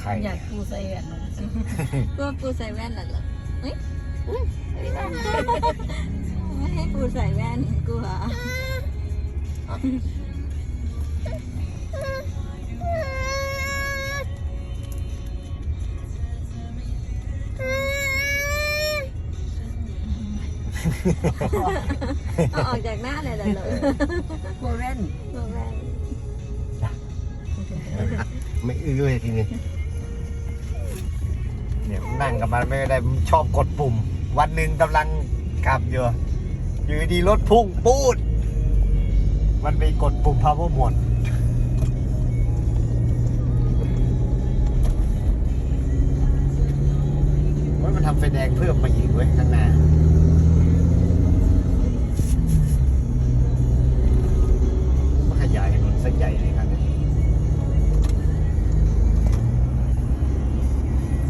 ใครอยากปูใส่แว่นเนอะกลัวปูใส่แว่นน่ะเหรอเฮ้ยเฮ้ยไม่ให้ปูใส่แว่นกลัวเอาออกจากหน้าเลยเหรอเหรอกลัวแว่นกลัวแว่นไม่อื้อเลยทีนี้ เนี่ยนั่งกับมันไม่ได้ชอบกดปุ่ม วันหนึ่งกำลังขับอยู่อยู่ดีรถพุ่งปูด มันไปกดปุ่ม power mode มันทำไฟแดงเพิ่มมาอีกเว้ยข้างหน้าขยายถนนเส้นใหญ่เลย